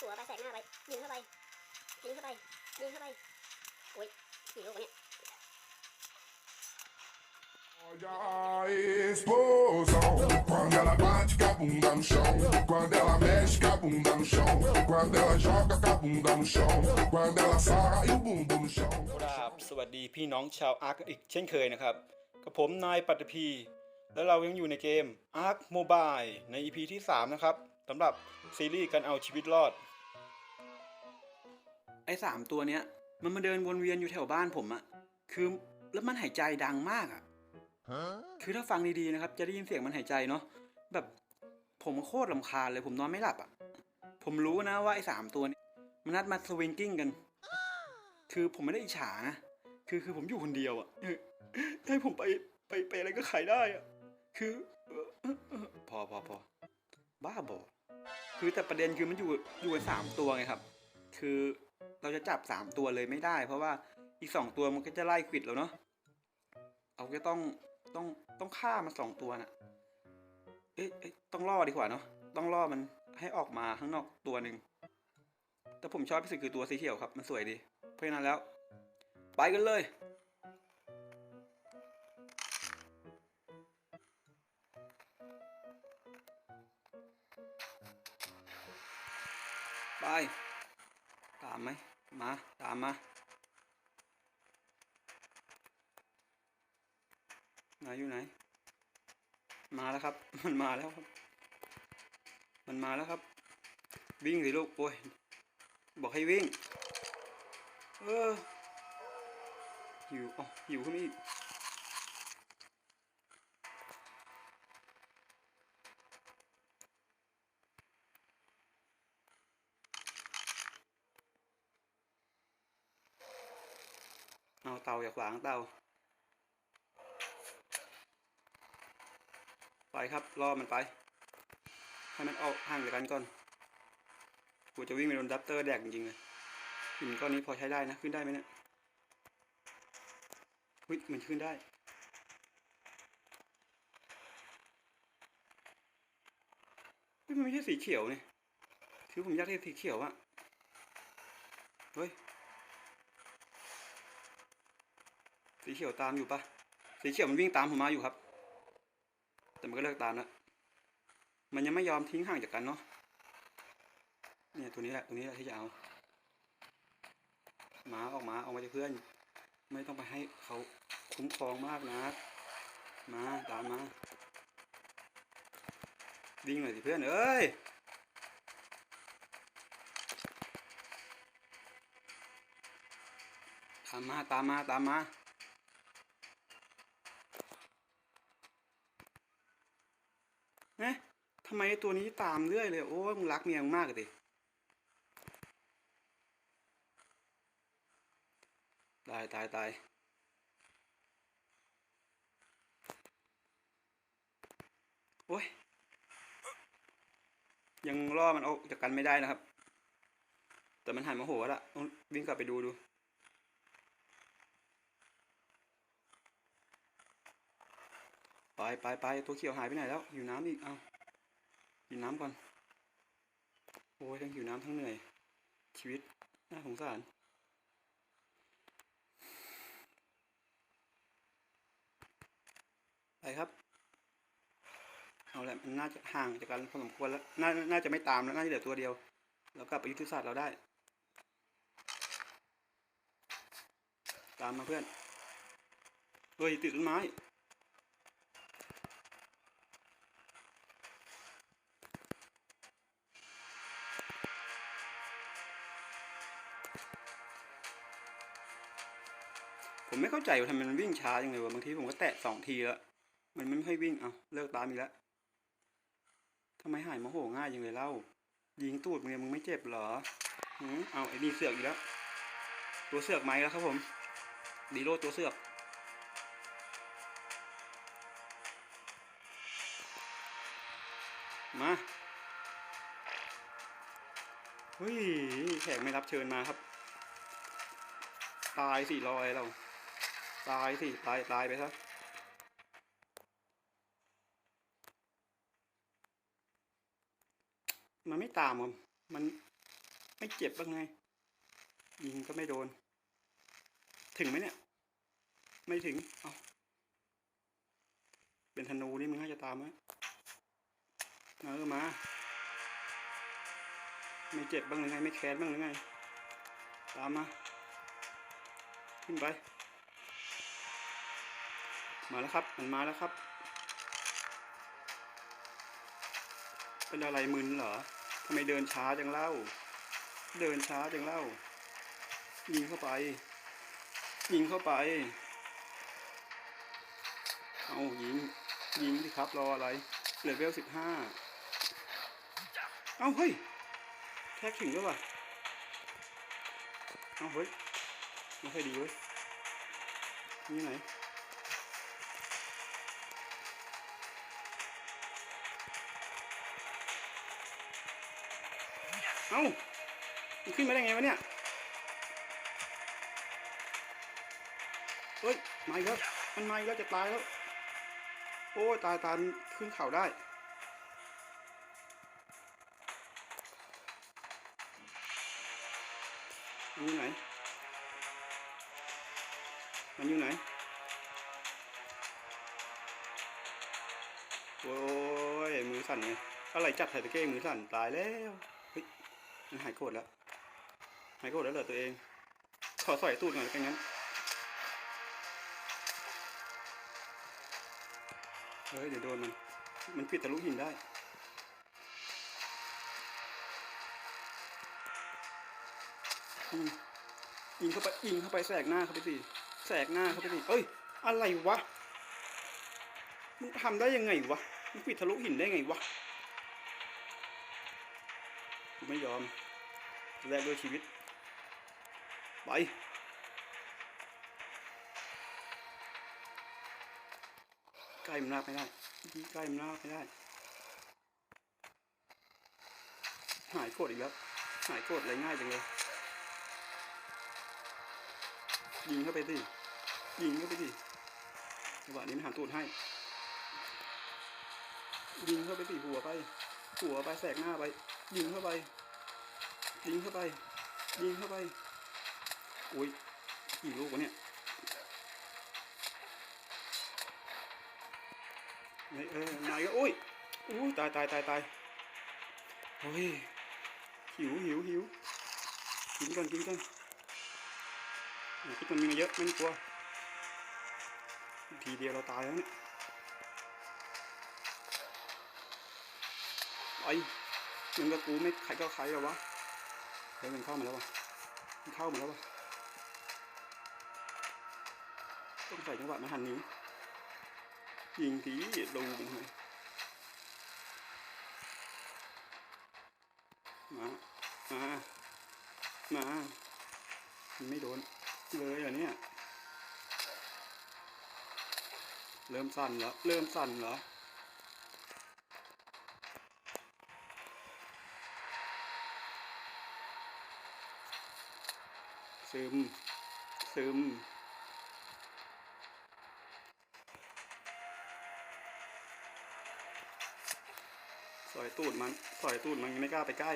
หัวไปแสกหน้าไปยิงเข้าไปยิงเข้าไปยิงเข้าไปโอ้ยกี่ลูกวะเนี่ย Olha a explosão Quando ela bate com a bunda no chão Quando ela mexe com a bunda no chão Quando ela joga com a bunda no chão Quando ela sarra e o bumbum no chão ครับสวัสดีพี่น้องชาวอาร์คอีกเช่นเคยนะครับ กับผมนายปัตตภีและเรายังอยู่ในเกม Ark Mobile ใน EP ที่ 3 นะครับ สำหรับซีรีส์การเอาชีวิตรอด ไอ้สามตัวเนี้ย มันมาเดินวนเวียนอยู่แถวบ้านผมอะคือแล้วมันหายใจดังมากอะคือถ้าฟังดีๆนะครับ จะได้ยินเสียงมันหายใจเนาะแบบผมโคตรลำคาญเลยผมนอนไม่หลับอะผมรู้นะว่าไอ้สามตัวนี้มันนัดมาสวิงกิ้งกัน คือผมไม่ได้อิจฉานะคือคือผมอยู่คนเดียวอะเออให้ผมไปไปไปอะไรก็ขายได้อะคือเออเออเออพอพอพอบ้าบอ คือแต่ประเด็นคือมันอยู่อยู่กันสามตัวไงครับ คือเราจะจับสามตัวเลยไม่ได้ เพราะว่าอีกสองตัวมันก็จะไล่ควิดแล้วเนาะเอาก็ต้องต้องต้องฆ่ามันสองตัวน่ะเอ๊ะเอ๊ะต้องล่อดีกว่าเนาะต้องล่อมันให้ออกมาข้างนอกตัวหนึ่งแต่ผมชอบที่สุดคือตัวสีเขียวครับ มันสวยดี เพราะฉะนั้นแล้ว ไปกันเลย ไป ตามไหม มา ตามมา ไหนอยู่ไหน มาแล้วครับ มันมาแล้วครับ มันมาแล้วครับ วิ่งสิลูกโอ้ย บอกให้วิ่ง เออหิวอ๋อหิวขึ้นมาอีก เตาอย่าขวางเตาไปครับรอมันไป ให้มันออกห่างจากกันก่อนกูจะวิ่งไปโดนดับเตอร์แดกจริงๆเลยหินก้อนนี้พอใช้ได้นะขึ้นได้ไหมเนี่ยเฮ้ยมันขึ้นได้มันไม่ใช่สีเขียวเนี่ยคือผมอยากได้สีเขียวอะเฮ้ย สีเขียวตามอยู่ปะสีเขียวมันวิ่งตามผมมาอยู่ครับ แต่มันก็เลิกตามแล้วมันยังไม่ยอมทิ้งห่างจากกันเนาะเนี่ยตัวนี้แหละตัวนี้แหละที่จะเอาหมาออกมาออกมาจากเพื่อน ไม่ต้องไปให้เขาคุ้มครองมากนะมาตามมาวิ่งหน่อยสิเพื่อนเอ้ยตามมาตามมาตามมา เอ๊ะทำไมตัวนี้ตามเรื่อยเลย โอ้ยมึงรักเมียมึงมากเลยดิตายตายตายโอ้ย ยังล่อมันออกจากกันไม่ได้นะครับ แต่มันหันมาโหวละต้องวิ่งกลับไปดูดู ไปไปไปตัวเขียวหายไปไหนแล้วหิวน้ำอีก เอากินน้ำก่อน โอ้ยทั้งหิวน้ำทั้งเหนื่อย ชีวิตน่าสงสารไปครับ เอาแหละมันน่าจะห่างจากกันพอสมควรแล้วน่าน่าจะไม่ตามแล้วน่าจะเหลือตัวเดียว แล้วกลับไปยุทธศาสตร์เราได้ ตามมาเพื่อนเฮ้ยติดต้นไม้ ผมไม่เข้าใจว่าทำไมมันวิ่งช้าจังเลยวะบางทีผมก็แตะสองทีแล้วมันไม่ค่อยวิ่งเอาเลิกตามอีกแล้วทำไมหายโมโหง่ายจังเลยเล่า ยิงตูดมึงเนี่ยมึงไม่เจ็บเหรอหืมเอาไอ้นี่เสือกอีกแล้ว ตัวเสือกไหมแล้วครับผม ดีโรตัวเสือก มาเฮ้ยแขกไม่รับเชิญมาครับ ตายสิลอยเรา ตายสิตายตายไปซะมันไม่ตามผมมันไม่เจ็บบ้างไง ยิงก็ไม่โดน ถึงไหมเนี่ย ไม่ถึง เอาเป็นธนูนี่มึงให้จะตามไหมเออมา ไม่เจ็บบ้างหรือไง ไม่แค้นบ้างหรือไง ตามมา ขึ้นไป มาแล้วครับมันมาแล้วครับ เป็นอะไรมึนเหรอทำไมเดินช้าจังเล่า เดินช้าจังเล่า ยิงเข้าไป ยิงเข้าไป เอายิง ยิงสิครับรออะไรเลเวลสิบห้าเอาเฮ้ย แท็กถึงด้วยว่ะเอาเฮ้ยไม่ค่อยดีเว้ยนี่ไหน เอ้ามันขึ้นมาได้ไงวะเนี่ย เฮ้ย มาอีกแล้ว มันมาอีกแล้วจะตายแล้ว โอ้ยตายตายมันขึ้นเขาได้มันอยู่ไหน มันอยู่ไหน โอ้ยมือสั่นไงอะไรจับไถ่ตะเก้มือสั่นตายแล้ว มันหายโกรธแล้ว หายโกรธแล้วเหรอตัวเอง ขอสอยตูดหน่อยกันงั้น เฮ้ย เดี๋ยวโดนมัน มันปิดทะลุหินได้ ยิงเข้าไป ยิงเข้าไปแสกหน้าเข้าไปสิ แสกหน้าเข้าไปสิเอ้ย อะไรวะ มึงทำได้ยังไงวะ มึงปิดทะลุหินได้ไงวะ กูไม่ยอมแลกด้วยชีวิต ไป ใกล้มันลากไม่ได้ ใกล้มันลากไม่ได้ หายโกรธอีกแล้ว หายโกรธอะไรง่ายจังเลย ยิงเข้าไปสิ ยิงเข้าไปสิจังหวะนี้มันหันตูดให้ ยิงเข้าไปสิหัวไป หัวไปแสกหน้าไป ยิงเข้าไป ยิงเข้าไป ยิงเข้าไป อุ้ยกี่ลูกวะเนี่ยไหนเออนายก็โอ้ยอู้ตายตายตายตายโอ้ยหิวหิวหิวกินก่อนกินก่อนอย่าคิดมันมีมาเยอะไม่ต้องกลัวทีเดียวเราตายแล้วเนี่ย ไอ้มึงกับกูไม่ใครก็ใครหรอวะเฮ้ยมันเข้ามาแล้ววะมันเข้ามาแล้ววะต้องใส่จังหวะมาหันนี้ยิงทีดูมันไมมา มา มา มันไม่โดน เลยเหรอเนี่ย เริ่มสั่นแล้ว เริ่มสั่นเหรอ ซึม ซึม สอยตูดมัน สอยตูดมันไม่กล้าไปใกล้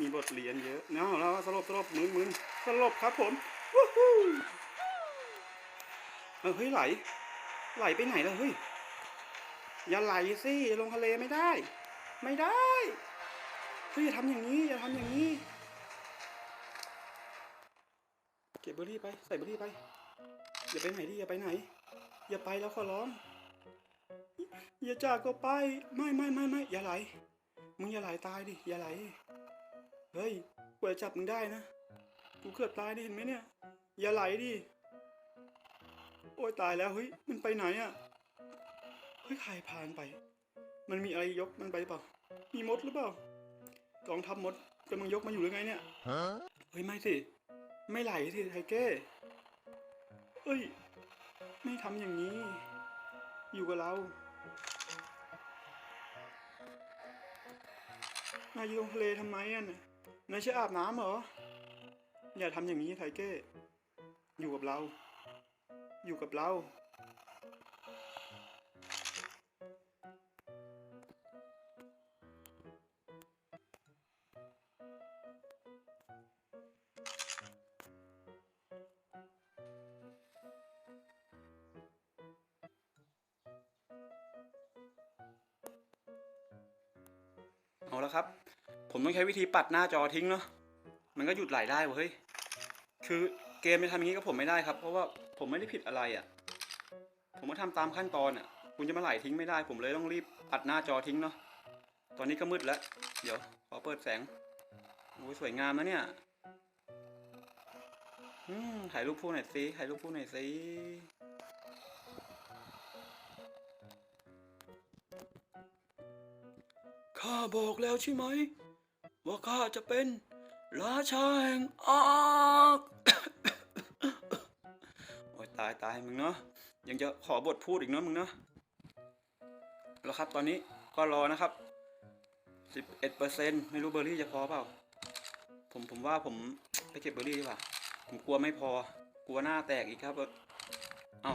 มีบทเรียนเยอะเนาะแล้วสลบสลบหมุนหมุนสลบครับผมวู้ฮู้เออเฮ้ยไหล ไหลไปไหนล่ะเฮ้ย อย่าไหลสิลงทะเลไม่ได้ ไม่ได้เฮ้ยอย่าทำอย่างนี้อย่าทำอย่างนี้ เก็บเบอร์รี่ไป ใส่เบอร์รี่ไป อย่าไปไหนดิ อย่าไปไหน อย่าไปแล้วขอร้อง อย่าจากก็ไป ไม่ไม่ไม่ไม่อย่าไหล มึงอย่าไหลตายดิ อย่าไหล เฮ้ยกว่าจะจับมึงได้นะ กูเกือบตายดิเห็นไหมเนี่ย อย่าไหลดิ โอ้ยตายแล้วเฮ้ย มันไปไหนอะเฮ้ยใครพานไป มันมีอะไรยกมันไปเปล่า มีมดหรือเปล่ากองทัพมดกำลังยกมาอยู่หรือไงเนี่ย Huh? เฮ้ยไม่สิ ไม่ไหลสิไทเก้เอ้ย ไม่ทำอย่างนี้ อยู่กับเรา นายอยู่ตรงทะเลทำไมอะนายจะอาบน้ำเหรอ อย่าทำอย่างนี้ไทเก้อยู่กับเรา อยู่กับเรา เอาละครับ ผมต้องใช้วิธีปัดหน้าจอทิ้งเนาะมันก็หยุดไหลได้เว้ยคือเกมจะทำอย่างนี้กับผมไม่ได้ครับ เพราะว่าผมไม่ได้ผิดอะไรอะ่ะ ผมก็ทำตามขั้นตอนอะ่ะ คุณจะมาไหลทิ้งไม่ได้ ผมเลยต้องรีบปัดหน้าจอทิ้งเนาะตอนนี้ก็มืดแล้ว เดี๋ยวขอเปิดแสงโอ้ยสวยงามนะเนี่ยอืมถ่ายรูปคู่หน่อยสิถ่ายรูปคู่หน่อยสิ ข้าบอกแล้วใช่ไหม ว่าข้าจะเป็นราชาแห่งอากโอ้ยตายตายมึงเนาะยังจะขอบทพูดอีกเนาะมึงเนาะแล้วครับตอนนี้ก็รอนะครับสิบเอ็ดเปอร์เซ็นไม่รู้เบอร์รี่จะพอเปล่า ผมผมว่าผมไปเก็บเบอร์รี่ดีกว่า ผมกลัวไม่พอ กลัวหน้าแตกอีกครับ เอ้า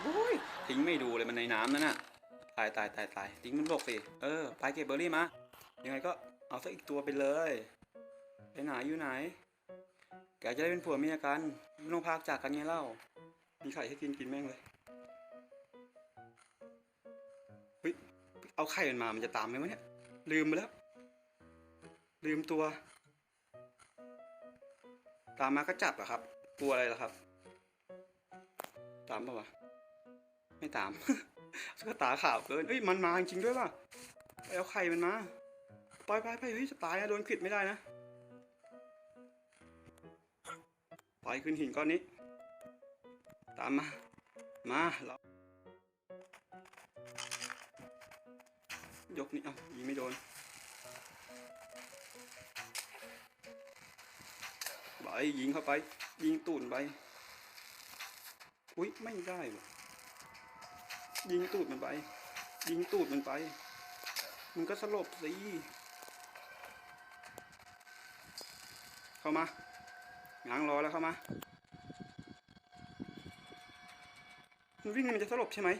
โอ้ยทิ้งไม่ดูเลยมันในน้ำนั่นน่ะ ตายตายตายตายทิ้งมันบกสิเออไปเก็บเบอร์รี่มา ยังไงก็เอาสักอีกตัวไปเลยไปไหนอยู่ไหน แกจะได้เป็นผัวเมียกันไม่ต้องพากจากกันไงเล่า มีไข่ให้กินกินแม่งเลยเฮ้ยเอาไข่มันมามันจะตามไหมวะเนี่ย ลืมไปแล้ว ลืมตัว ตามมาก็จับอะครับ กลัวอะไรล่ะครับ ตามปะวะ ไม่ตาม สก็ตาขาวเกินเอ้ยมันมาจริงด้วยป่ะไปเอาไข่มันมาไปไปไปเฮ้ยจะตายนะโดนขิดไม่ได้นะไปขึ้นหินก้อนนี้ ตามมา มาเรายกนี่เอายิงไม่โดนไปยิงเข้าไป ยิงตูนไป อุ้ยไม่ได้ว่ะ ยิงตูดมันไป ยิงตูดมันไป มันก็สลบสิเข้ามาง้างรอแล้วเข้ามา มันวิ่งมันจะสลบใช่ไหม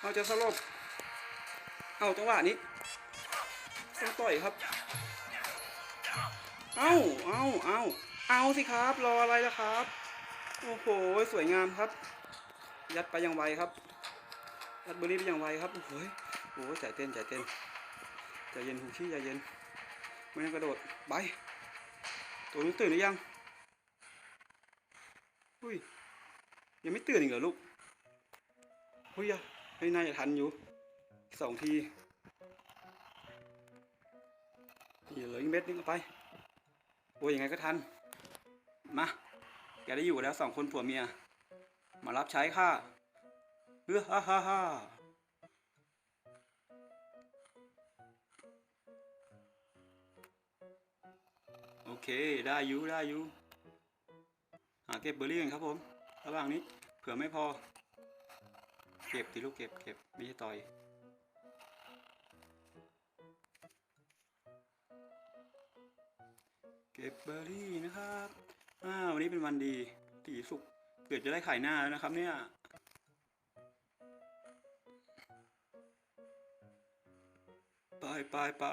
เอาจะสลบ เอาจังหวะนี้ ต้องต่อยครับ เอาเอาเอาเอาสิครับ รออะไรล่ะครับ โอ้โห สวยงามครับ ยัดไปอย่างไวครับ ยัดเบอร์รี่ไปอย่างไวครับ โอ้โหโอ้โหใจเต้นใจเต้นใจเย็นหูชี่ใจเย็น ไม่ต้องกระโดด ไป ตัวนู้นตื่นหรือยัง อุ้ย ยังไม่ตื่นอีกเหรอลูกอุ้ยอะไม่น่าจะทันอยู่สองที เหลืออีกเม็ดนึงเอาไปโอ้ยยังไงก็ทัน มา แกได้อยู่แล้วสองคนผัวเมีย มารับใช้ข้าเฮ้อฮ่าฮ่าฮ่าโอเค ได้อยู่ได้อยู่หาเก็บเบอร์รี่กันครับผม ระหว่างนี้ เผื่อไม่พอ เก็บทีลูกเก็บเก็บไม่ใช่ต่อย เก็บเบอร์รี่นะครับอ้าวันนี้เป็นวันดีตีสุกเกือบจะได้ขายหน้าแล้วนะครับ เนี่ยไปไปไป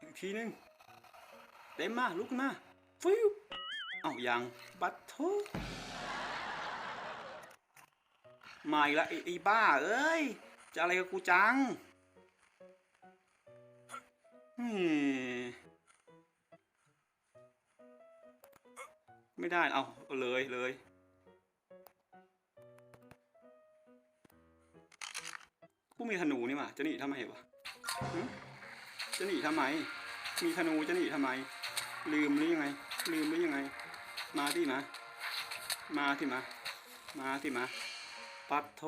อีกทีหนึงเต็มมาลุกมาฟิวเอาอยังบัตโทมาอีกแล้วไอ้บ้า เอ้ย จะอะไรกับกูจัง ไม่ได้เอาเอาเลยเลยกูมีธนูนี่ว่าจะหนีทำไมวะจะหนีทำไม มีธนูจะหนีทำไม ลืมหรือยังไง ลืมหรือยังไง มาที่มา มาที่มา มาที่มา ปัดโถ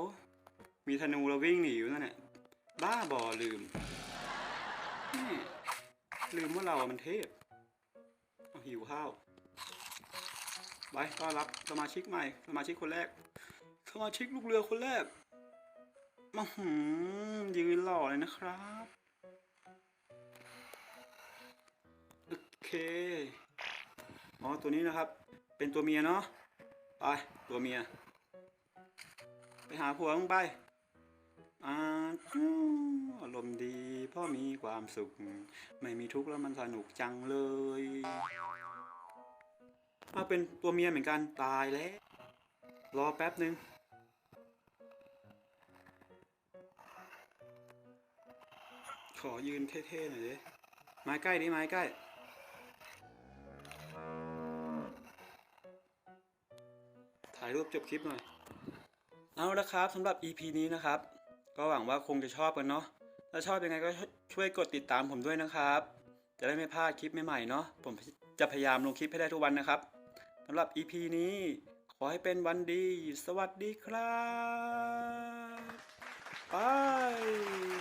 มีธนูเราวิ่งหนีอยู่นั่นแหละบ้าบอลืมแม่ ลืมว่าเราอะมันเทพหิวข้าวไปต้อนรับสมาชิกใหม่ สมาชิกคนแรก สมาชิกลูกเรือคนแรกมาหืมยืนหล่อเลยนะครับโอเคอ๋อตัวนี้นะครับ เป็นตัวเมียเนาะไปตัวเมีย ไปหาผัวมึงไปอาอารมณ์ดี เพ่อมีความสุข ไม่มีทุกข์แล้วมันสนุกจังเลยเอาเป็นตัวเมียเหมือนกันตายแล้ว รอแป๊บหนึ่งขอยืนเท่ๆหน่อยดิไม้ใกล้ดิไม้ใกล้ ถ่ายรูปจบคลิปหน่อย เอาละครับสำหรับ EP นี้นะครับ ก็หวังว่าคงจะชอบกันเนาะ ถ้าชอบยังไงก็ช่วยกดติดตามผมด้วยนะครับ จะได้ไม่พลาดคลิปใหม่ๆเนาะผมจะพยายามลงคลิปให้ได้ทุกวันนะครับสำหรับ EP นี้ ขอให้เป็นวันดี สวัสดีครับ บาย